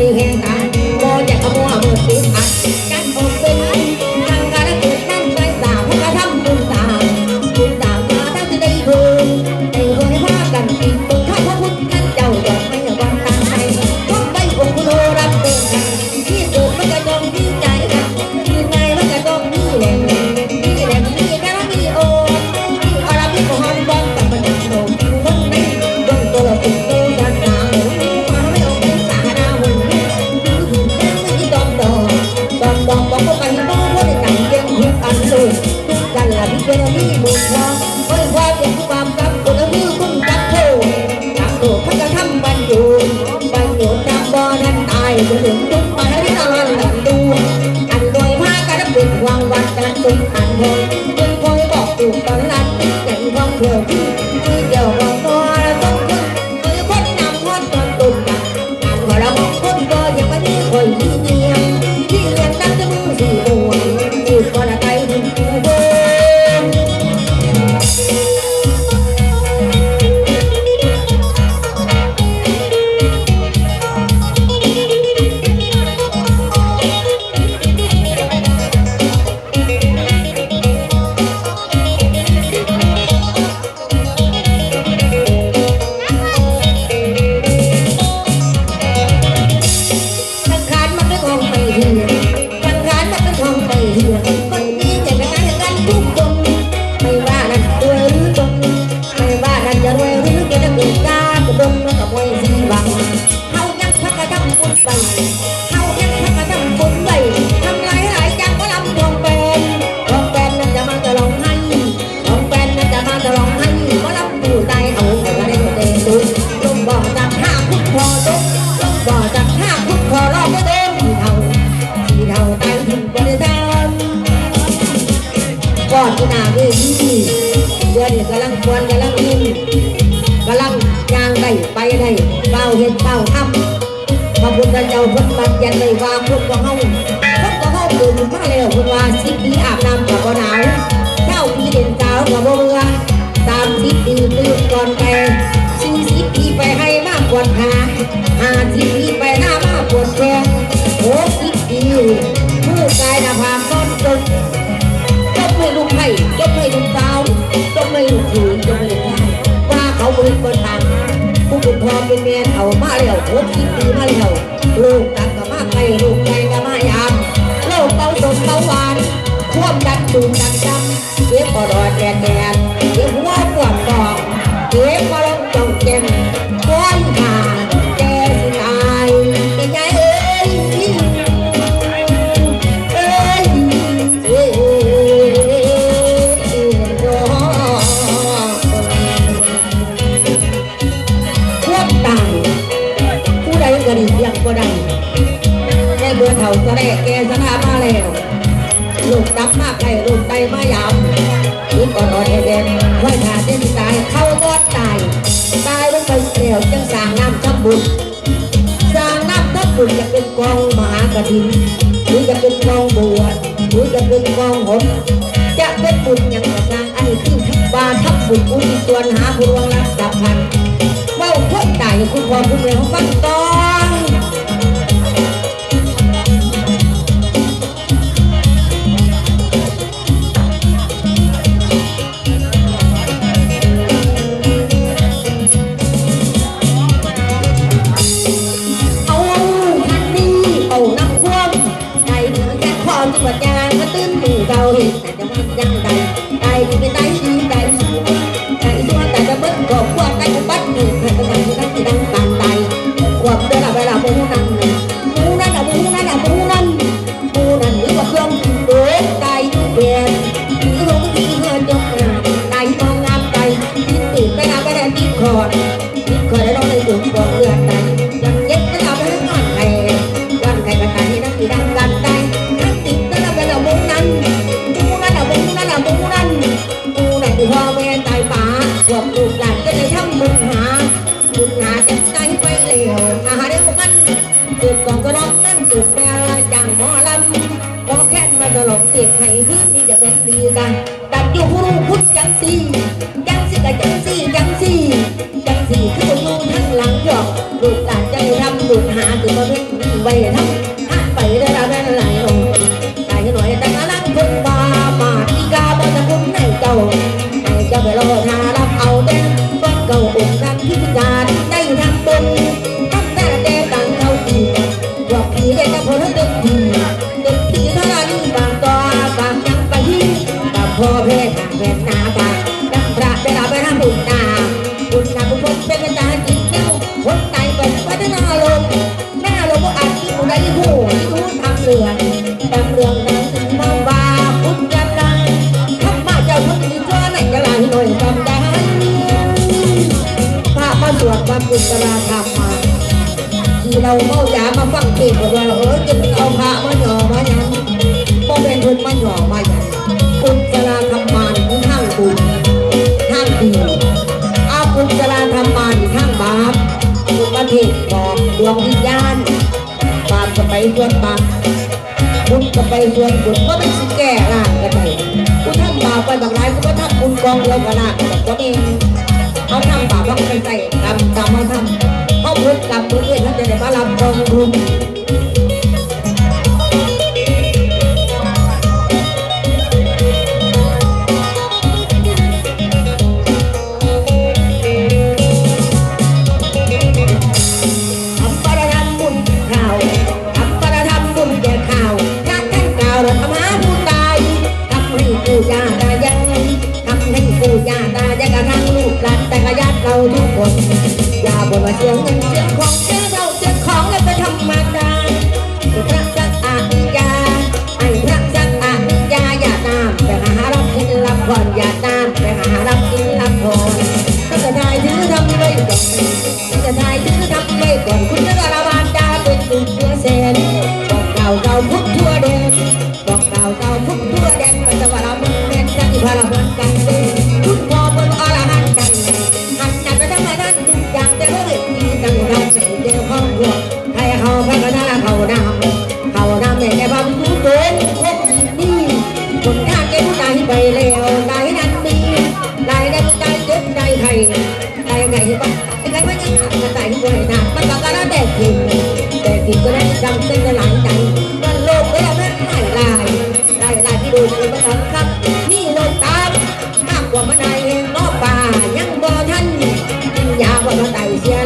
อยู่แห่งตา แล้วคนมายันเลยว่าพุคนก็เฮาคนก็เฮาตื่นมาแล้วคนว่าสิบปีอาบน้ำกับบ่หนาวเจ้าปีเด่นสาวกับบ่เบื่อสามสิบปีตื่นก่อนแกสี่สิบปีไปให้มากกว่าหาห้าสิบปีไปหน้ามากกว่าแกหกสิบปีผู้ชายน้าผากซ่อนจนยกให้ลูกให้ยกให้ลูกสาวยกให้ลูกหญิยกให้ลูกชายว่าเขาบริบทางผู้ปกครองเป็นแม่เอามาแล้วหกสิบปีมาแล้ว Oh. ่ได้แก่เบื่อเถ่าก็ดแก่สนามาแล้วลูกดับมากไอ้ลูกไตมายาวลูกก่อนนอนแอแดงหวอยขาเต้นตายเข้าก้อนตายตายลงไปเสี่ยวจังสางน้ำทำบุญสางน้ำทำบุญจะเป็นกองมหากรินหรือจะเป็นกองบัวหรือจะเป็นกองหงจะเป็นบุญยังกับนางอันนี้คือบาทับบุญอุทิศส่วนหาผู้รวงรักษาพันเว่าคนตายคุณพ่อคุณแม่ของฟังต่อ 要给了唠他 เราเข้าจ๋ามาฟังเพลบของเราเออจะเอาพระมาหย่อมาหยังพ่อป็นคนมาหย่อมาหยังปุจลาธรรมานข้างบุญข้างดีอาปุจลาธรรมานข้างบาปบุญมาเทศบอกดวงวิญญาณบาปจะไปส่วนบาปบุญจะไปส่วนบุญก็ไม่สิแก่ล่ะกันไหปกูทำบาปไปบางรายกูก็ทำบุญกองเดียวกันละแต่ก็เองเอาทำบาปแล้วก็ไปใส่ทำตำเอาทำ เพื่อนกับเพื่อนท่านจะได้มาลำตรงรุ่ง 给我打一些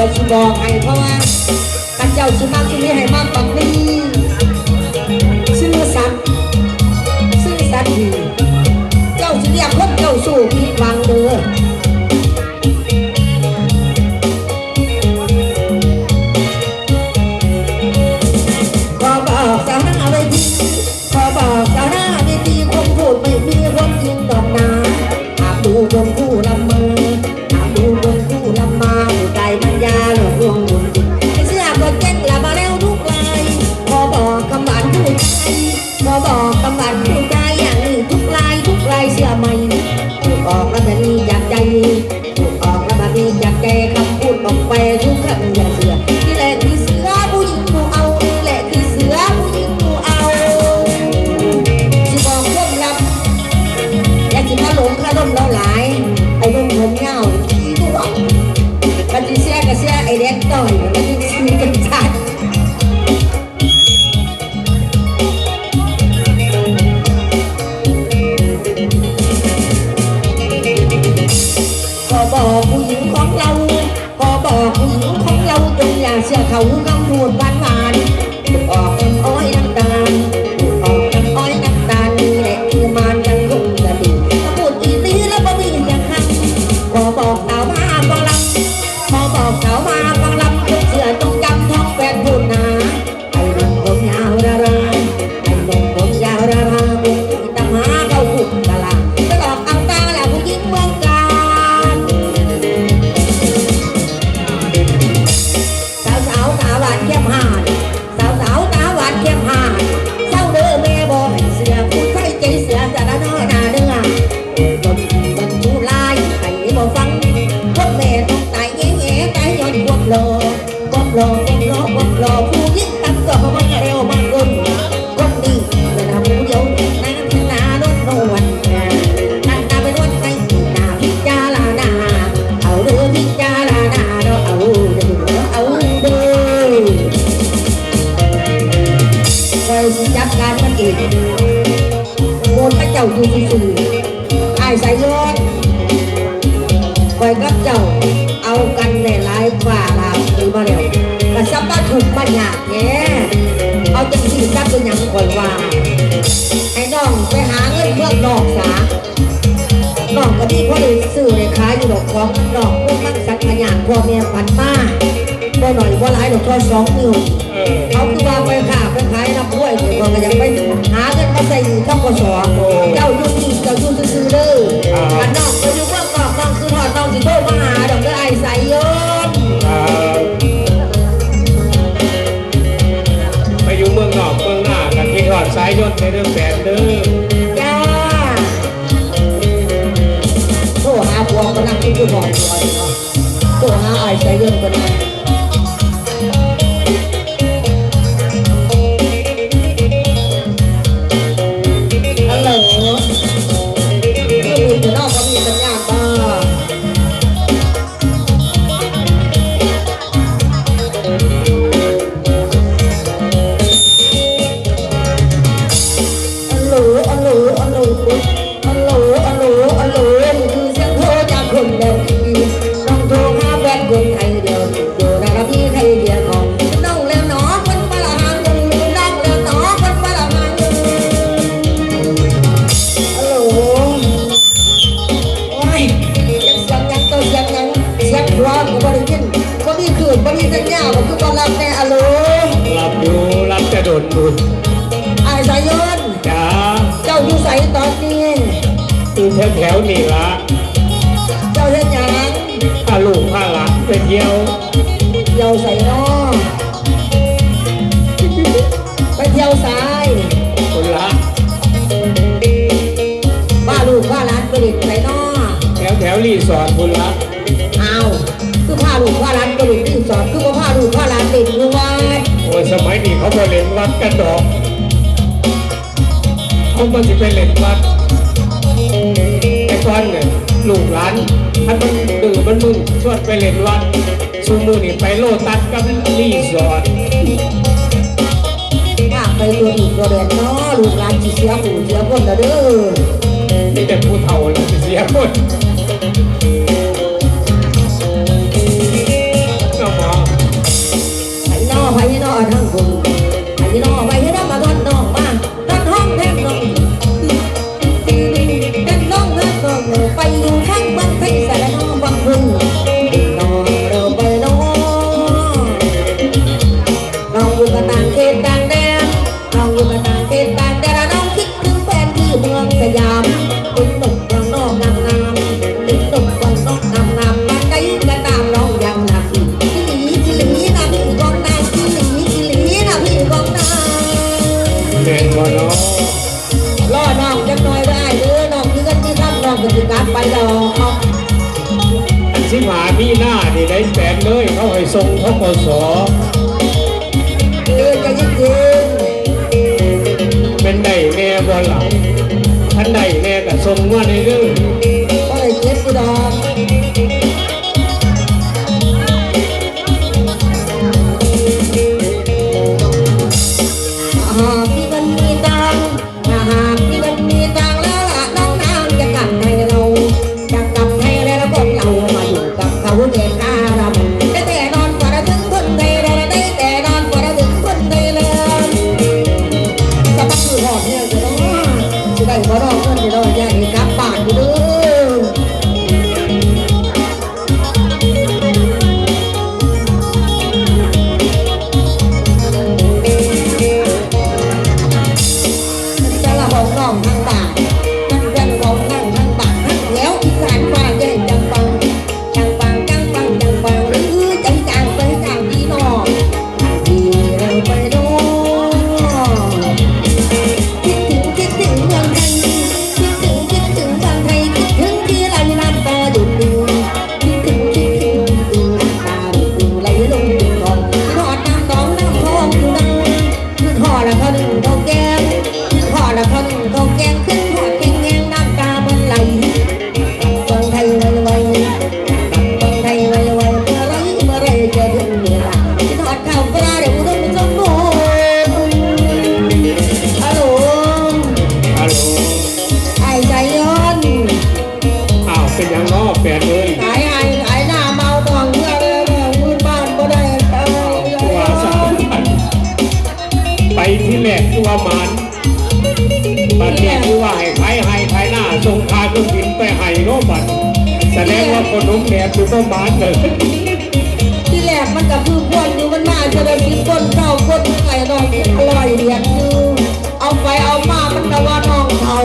ก็ชิบอกให้เพราะว่าข้าเจ้าชิมากชิมีให้มากปักนี้ซื่อสัตย์ซื่อสัตย์ดีเจ้าชิเรียกคนเจ้าสู่ผิบัง เชื่อเขากำหนดวันวานออกอ้อย เอาจังสีกับตัวยังก่อนว่าไอ้น้องไปหาเงินเพื่อนอกสาน้องก็มีพ่อเลี้ยซื้อในค้าอยู่ดอกของน้องพวกมันสักขยานพ่อแม่ปันป้าพ่หน่อยพ่หลายดอกก็สองมือเขาคือว่าไปค่ะไปขายรับด้วยเดี๋ยวก็ยังไปหาเงินมาใส่ต้องกสอเจ้ายุ่งเจ้ายุ่งซื้อเด้อกันนอกายยนในเรื่องแบนเด้อจ้าโทรหาพวงกำลังที่อยู่บ่อยเนาะโทรหาไอ้ใจเยนกว่านั้น แถวนี่ละเจ้าเล่นยังถ้าลูกพาหลานไปเที่ยวเยวใส่นอไปเที่ยวซ้ายคนละบ้าลูกพาหลานไปเด็กใส่นอแถวแถวรีสอร์ทคนละเอาคือพาลูกพาหลานไปเด็กรีสอร์ทคือพาลูกพาหลานเด็กรู้วหมโอ้ยสมัยนี้เขาไปเล่นวัดกันดอกเขาไปเล่นวัด ส่วนเนี่ยลูกหลานถ้ามันดื้อมันมึงชวนไปเล่นวัดชูมือนี่ไปโลตัดกับรีสอร์ทงามไปตัวอีกตัวแดงเนาะลูกหลานจีเสียหูเสียคนละเด้อนี่แต่ผู้เฒ่าแล้วเสียคน ทรงทกศเดินกันยิ่งเย็นเป็นได้แม่บอลหลังท่านใดแม่กับทรงว่าในเรื่องว่าได้เจ็บกระดา Oh, yeah, yeah. โนมันแสดงว่าคนนุ่มแหนบคือต้นบานเลยที่แรกมันก็คือพวกอยู่มันมาจะได้กินต้นเข่าคนไก่ดอกอร่อยเดียดอยู่เอาไปเอามามันก็ว่าน้องเขา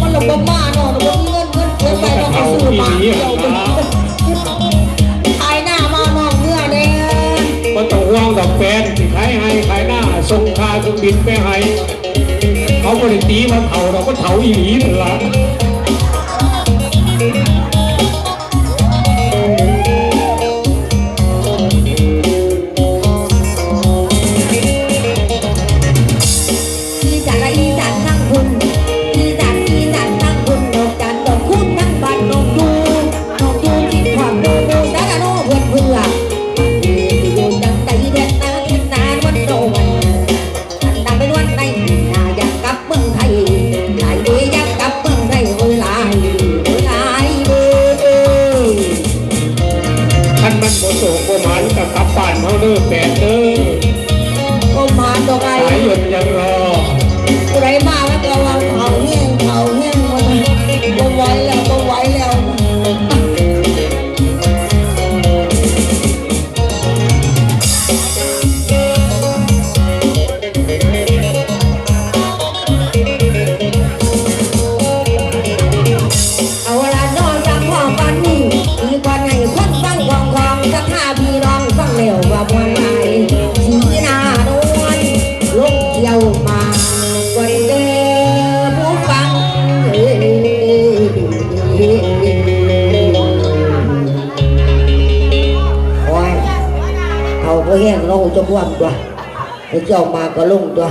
มันหลบมาหน้องหลบเงินเงินเงินไปน้องเขาซื้อมาเดียวขายหน้ามาน้องเนื้อนี่ก็ต้องว่างดอกแฟนขายให้ขายหน้าส่งคาเครื่องบินไปให้เขาบริตีมาเผาเราก็เผาอีหลีนั่นละ cho quan tòa cái chồng mà có lùng tòa